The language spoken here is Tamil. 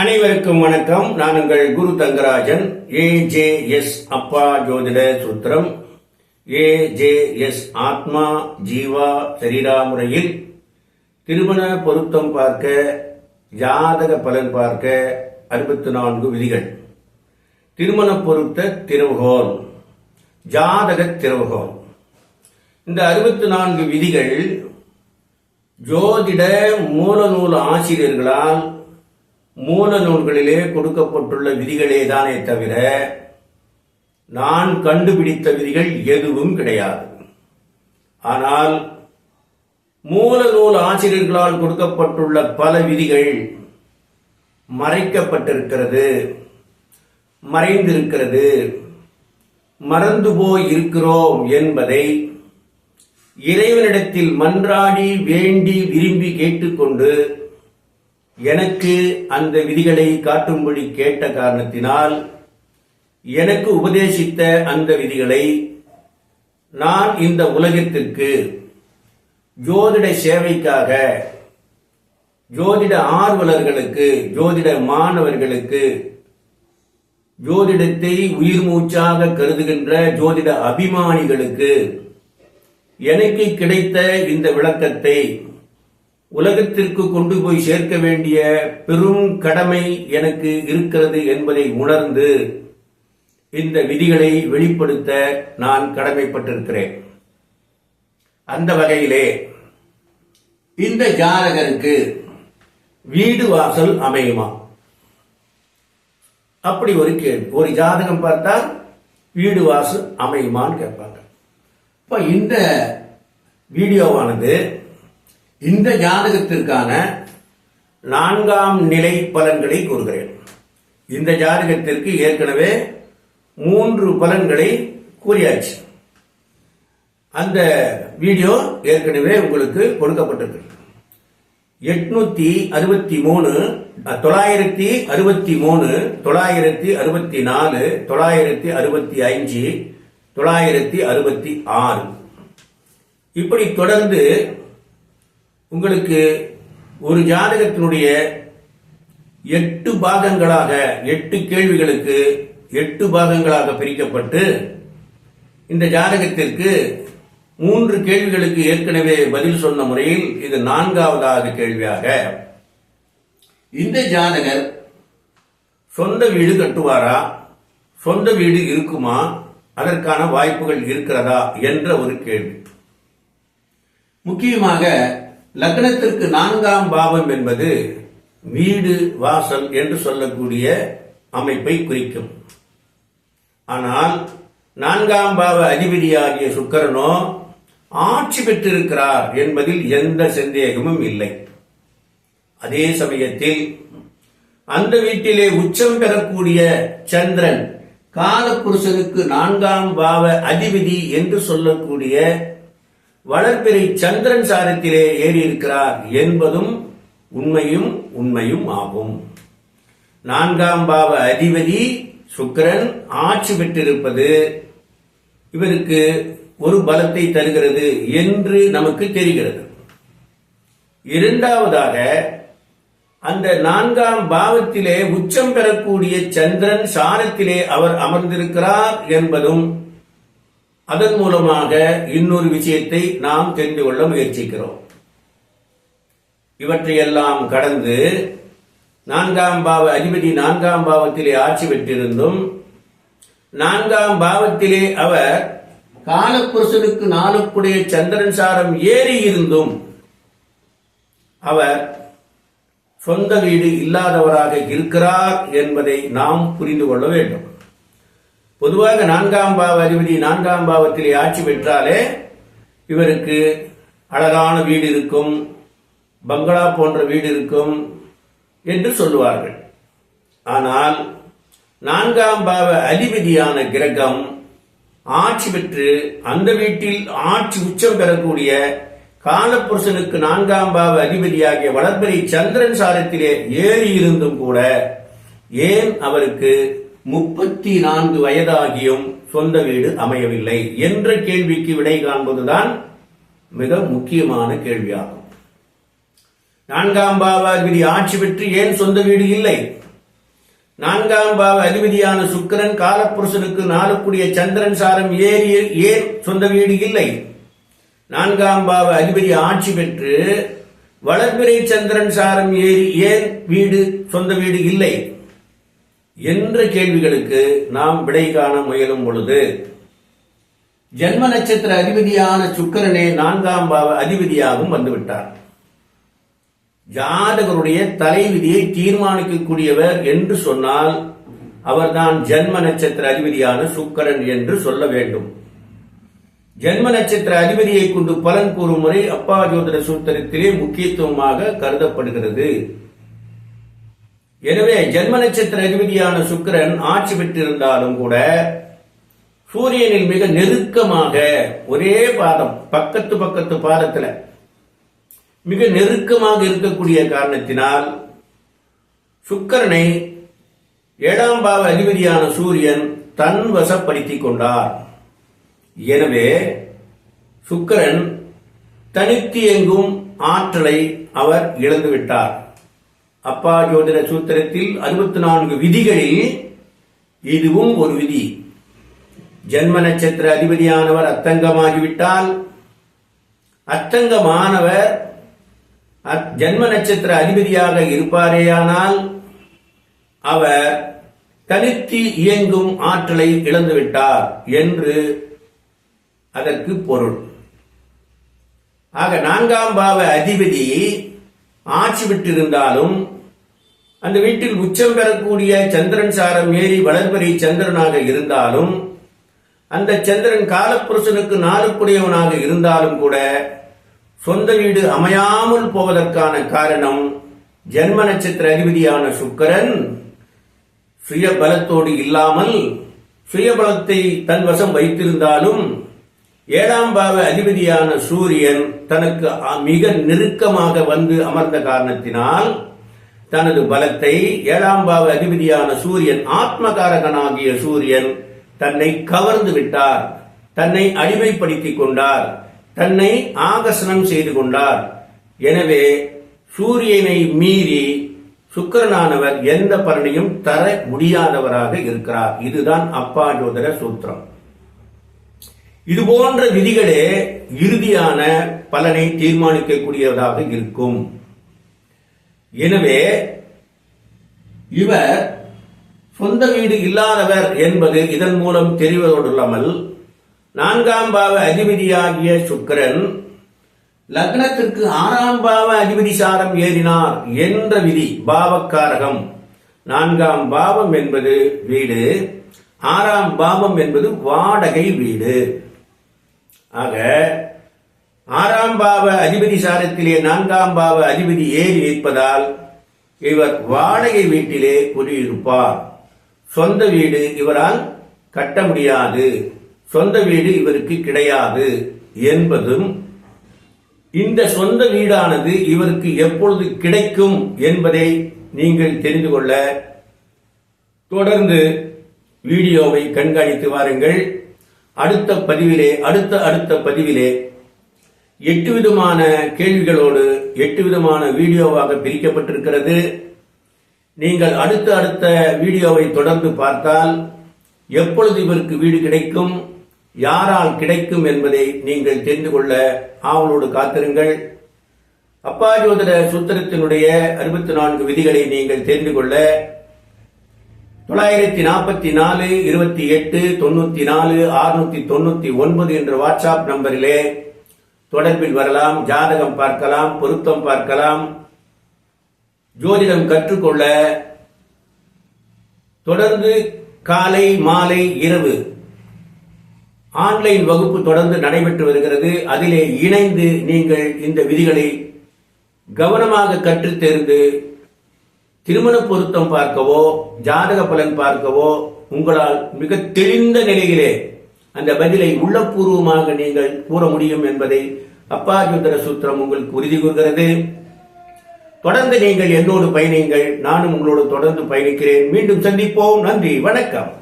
அனைவருக்கும் வணக்கம். நான் உங்கள் Guru Thangarajan. A J S அப்பா ஜோதிட சூத்திரம். ஏ ஜே எஸ் ஆத்மா ஜீவா சரீரா முறையில் திருமண பொருத்தம் பார்க்க ஜாதக பலன் பார்க்க அறுபத்தி நான்கு விதிகள். திருமண பொருத்த திறவுகோல் ஜாதக திறவுகோல் இந்த அறுபத்தி நான்கு விதிகள் ஜோதிட மூலநூல் ஆசிரியர்களால் மூல நூல்களிலே கொடுக்கப்பட்டுள்ள விதிகளே தானே தவிர நான் கண்டுபிடித்த விதிகள் எதுவும் கிடையாது. ஆனால் மூல நூல் ஆசிரியர்களால் கொடுக்கப்பட்டுள்ள பல விதிகள் மறைக்கப்பட்டிருக்கிறது மறைந்திருக்கிறது மறந்து போய் இருக்கிறோம் என்பதை இறைவனிடத்தில் மன்றாடி வேண்டி விரும்பி கேட்டுக்கொண்டு எனக்கு அந்த விதிகளை காட்டும்படி கேட்ட காரணத்தினால் எனக்கு உபதேசித்த அந்த விதிகளை நான் இந்த உலகத்திற்கு ஜோதிட சேவைக்காக ஜோதிட ஆர்வலர்களுக்கு ஜோதிட மாணவர்களுக்கு ஜோதிடத்தை உயிர் மூச்சாக கருதுகின்ற ஜோதிட அபிமானிகளுக்கு எனக்கு கிடைத்த இந்த விளக்கத்தை உலகத்திற்கு கொண்டு போய் சேர்க்க வேண்டிய பெரும் கடமை எனக்கு இருக்கிறது என்பதை உணர்ந்து இந்த விதிகளை வெளிப்படுத்த நான் கடமைப்பட்டிருக்கிறேன். அந்த வகையிலே இந்த ஜாதகருக்கு வீடு வாசல் அமையுமா? அப்படி ஒரு கேள்வி. ஒரு ஜாதகம் பார்த்தா வீடு வாசல் அமையுமான்னு கேட்பாங்க. இப்ப இந்த வீடியோவானது இந்த ஜாதகத்திற்கான நான்காம் நிலை பலன்களை கூறுகிறேன். இந்த ஜாதகத்திற்கு ஏற்கனவே மூன்று பலன்களை கூறியாச்சு. அந்த வீடியோ ஏற்கனவே உங்களுக்கு கொடுக்கப்பட்டிருக்கு எட்நூத்தி அறுபத்தி மூணு தொள்ளாயிரத்தி அறுபத்தி மூணு தொள்ளாயிரத்தி அறுபத்தி நாலு தொள்ளாயிரத்தி அறுபத்தி அஞ்சு தொள்ளாயிரத்தி அறுபத்தி ஆறு. இப்படி தொடர்ந்து உங்களுக்கு ஒரு ஜாதகத்தினுடைய எட்டு பாகங்களாக எட்டு கேள்விகளுக்கு எட்டு பாகங்களாக பிரிக்கப்பட்டு இந்த ஜாதகத்திற்கு மூன்று கேள்விகளுக்கு ஏற்கனவே பதில் சொன்ன முறையில் இது நான்காவதாக கேள்வியாக. இந்த ஜாதகர் சொந்த வீடு கட்டுவாரா? சொந்த வீடு இருக்குமா? அதற்கான வாய்ப்புகள் இருக்கிறதா? என்ற ஒரு கேள்வி. முக்கியமாக லக்னத்திற்கு நான்காம் பாவம் என்பது வீடு வாசல் என்று சொல்லக்கூடிய அமைப்பை குறிக்கும். ஆனால் நான்காம் பாவ அதிபதியாகிய சுக்கரனோ ஆட்சி பெற்றிருக்கிறார் என்பதில் எந்த சந்தேகமும் இல்லை. அதே சமயத்தில் அந்த வீட்டிலே உச்சம் பெறக்கூடிய சந்திரன் காலப்புருஷனுக்கு நான்காம் பாவ அதிபதி என்று சொல்லக்கூடிய வளர்பிறை சந்திரன் சாரத்திலே ஏறியிருக்கிறார் என்பதும் உண்மையும் உண்மையும் ஆகும். நான்காம் பாவ அதிபதி சுக்கரன் ஆட்சி பெற்றிருப்பது இவருக்கு ஒரு பலத்தை தருகிறது என்று நமக்கு தெரிகிறது. இரண்டாவதாக அந்த நான்காம் பாவத்திலே உச்சம் பெறக்கூடிய சந்திரன் சாரத்திலே அவர் அமர்ந்திருக்கிறார் என்பதும் அதன் மூலமாக இன்னொரு விஷயத்தை நாம் தெரிந்து கொள்ள முயற்சிக்கிறோம். இவற்றையெல்லாம் கடந்து நான்காம் பாவ அதிபதி நான்காம் பாவத்திலே ஆட்சி பெற்றிருந்தும் நான்காம் பாவத்திலே அவர் காலப்புருஷனுக்கு நாளுக்குடைய சந்திரன் சாரம் ஏறி இருந்தும் அவர் சொந்த வீடு இல்லாதவராக இருக்கிறார் என்பதை நாம் புரிந்து கொள்ள வேண்டும். பொதுவாக நான்காம் பாவ அதிபதி நான்காம் பாவத்திலே ஆட்சி பெற்றாலே இவருக்கு அழகான வீடு இருக்கும் பங்களா போன்ற வீடு இருக்கும் என்று சொல்லுவார்கள். ஆனால் நான்காம் பாவ அதிபதியான கிரகம் ஆட்சி பெற்று அந்த வீட்டில் ஆட்சி உச்சம் பெறக்கூடிய காலப்புருஷனுக்கு நான்காம் பாவ அதிபதியாகிய வளர்பரி சந்திரன் சாரத்திலே ஏறி இருந்தும் கூட ஏன் அவருக்கு முப்பத்தி நான்கு வயதாகியும் சொந்த வீடு அமையவில்லை. என்ற கேள்விக்கு விடை காண்பதுதான் மிக முக்கியமான கேள்வியாகும். நான்காம் பாவாதிபதி ஆட்சி பெற்று ஏன் சொந்த வீடு இல்லை? நான்காம் பாவ அதிபதியான சுக்கிரன் காலப்புருஷனுக்கு நாளுக்குடிய சந்திரன் சாரம் ஏறி ஏன் சொந்த வீடு இல்லை? நான்காம் பாவ அதிபதி ஆட்சி பெற்று வளர்பிறை சந்திரன் சாரம் ஏறி ஏன் வீடு சொந்த வீடு இல்லை? என்ற கேள்விகளுக்கு நாம் விடை காண முயலும் பொழுது ஜென்ம நட்சத்திர அதிபதியான சுக்கரனே நான்காம் பாவ அதிபதியாகவும் வந்துவிட்டார். ஜாதகருடைய தலைவிதியை தீர்மானிக்கக்கூடியவர் என்று சொன்னால் அவர்தான் ஜென்ம நட்சத்திர அதிபதியான சுக்கரன் என்று சொல்ல வேண்டும். ஜென்ம நட்சத்திர அதிபதியை கொண்டு பலன் கூறும் முறை அப்பா ஜோதிட சூத்திரத்திலே முக்கியத்துவமாக கருதப்படுகிறது. எனவே ஜென்ம நட்சத்திர அதிபதியான சுக்கரன் ஆட்சி பெற்றிருந்தாலும் கூட சூரியனில் மிக நெருக்கமாக ஒரே பாதம் பக்கத்து பக்கத்து பாதத்தில் மிக நெருக்கமாக இருக்கக்கூடிய காரணத்தினால் சுக்கரனை ஏழாம் பாவ அதிபதியான சூரியன் தன் வசப்படுத்திக் கொண்டார். எனவே சுக்கிரன் தனித்து எங்கும் ஆற்றலை அவர் இழந்துவிட்டார். அப்பா ஜோதிட சூத்திரத்தில் அறுபத்தி நான்கு விதிகளில் இதுவும் ஒரு விதி. ஜென்ம நட்சத்திர அதிபதியானவர் அத்தங்கமாகிவிட்டால் அத்தங்கமானவர் ஜென்ம நட்சத்திர அதிபதியாக இருப்பாரேயானால் அவர் தனித்து இயங்கும் ஆற்றலை இழந்துவிட்டார் என்று அதற்கு பொருள். ஆக நான்காம் பாவ அதிபதி ஆட்சி விட்டிருந்தாலும் அந்த வீட்டில் உச்சம் பெறக்கூடிய சந்திரன் சாரம் ஏறி வளர்பறை சந்திரனாக இருந்தாலும் அந்த சந்திரன் காலப்புருஷனுக்கு நாளுக்குடையவனாக இருந்தாலும் கூட சொந்த வீடு அமையாமல் போவதற்கான காரணம் ஜென்ம நட்சத்திர அதிபதியான சுக்கரன். சுய பலத்தோடு இல்லாமல் சுயபலத்தை தன் வசம் வைத்திருந்தாலும் ஏழாம் பாவ அதிபதியான சூரியன் தனக்கு அ- மிக நெருக்கமாக வந்து அமர்ந்த காரணத்தினால் தனது பலத்தை ஏழாம் பாவ அதிபதியான சூரியன் ஆத்மகாரகனாகிய சூரியன் தன்னை கவர்ந்து விட்டார். தன்னை அடிமைப்படுத்திக் கொண்டார். தன்னை ஆகர்ஷணம் செய்து கொண்டார். எனவே சூரியனை மீறி சுக்கரனானவர் எந்த பலனையும் தர முடியாதவராக இருக்கிறார். இதுதான் அப்பா ஜோதர சூத்திரம். இது போன்ற விதிகளே இறுதியான பலனை தீர்மானிக்கக்கூடியதாக இருக்கும். எனவே இவர் சொந்த வீடு இல்லாதவர் என்பது இதன் மூலம் தெரிவதோடு இல்லாமல் நான்காம் பாவ அதிபதியாகிய சுக்கிரன் லக்னத்திற்கு ஆறாம் பாவ அதிபதி சாரம் ஏறினார் என்ற விதி பாவக்காரகம். நான்காம் பாவம் என்பது வீடு ஆறாம் பாவம் என்பது வாடகை வீடு. ஆக ஆறாம் பாவ அதிபதி சாரத்திலே நான்காம் பாவ அதிபதி ஏறி இருப்பதால் இவர் வாடகை வீட்டிலே குடியிருப்பார். சொந்த வீடு இவரால் கட்ட முடியாது. சொந்த வீடு இவருக்கு கிடையாது என்பதும் இந்த சொந்த வீடானது இவருக்கு எப்பொழுது கிடைக்கும் என்பதை நீங்கள் தெரிந்து கொள்ள தொடர்ந்து வீடியோவை கண்காணித்து வாருங்கள். அடுத்த பதிவிலே அடுத்த அடுத்த பதிவிலே எட்டு விதமான கேள்விகளோடு எட்டு விதமான வீடியோவாக பிரிக்கப்பட்டிருக்கிறது. நீங்கள் அடுத்த அடுத்த வீடியோவை தொடர்ந்து பார்த்தால் எப்பொழுது இவருக்கு வீடு கிடைக்கும் யாரால் கிடைக்கும் என்பதை நீங்கள் தெரிந்து கொள்ள ஆவலோடு காத்திருங்கள். அப்பா ஜோதிட சூத்திரத்தினுடைய அறுபத்தி நான்கு விதிகளை நீங்கள் தெரிந்து கொள்ள. தொள்ளாயிரத்தி நாற்பத்தி நாலு இருபத்தி எட்டு தொண்ணூத்தி நாலு அறுநூத்தி தொண்ணூத்தி ஒன்பது என்ற வாட்ஸ்அப் நம்பரிலே தொடர்பில் வரலாம் ஜாதகம் பார்க்கலாம் பொருத்தம் பார்க்கலாம். ஜோதிடம் கற்றுக்கொள்ள தொடர்ந்து காலை மாலை இரவு. ஆன்லைன் வகுப்பு தொடர்ந்து நடைபெற்று வருகிறது. அதிலே இணைந்து நீங்கள் இந்த விதிகளை கவனமாக கற்றுத் தேர்ந்து திருமண பொருத்தம் பார்க்கவோ ஜாதக பலன் பார்க்கவோ உங்களால் மிக தெளிந்த நிலையிலே அந்த பதிலை உள்ளபூர்வமாக நீங்கள் கூற முடியும் என்பதை அப்பா சுந்தர சூத்திரம் உங்களுக்கு உறுதி கூறுகிறது. தொடர்ந்து நீங்கள் என்னோடு பயணியுங்கள். நானும் உங்களோடு தொடர்ந்து பயணிக்கிறேன். மீண்டும் சந்திப்போம். நன்றி. வணக்கம்.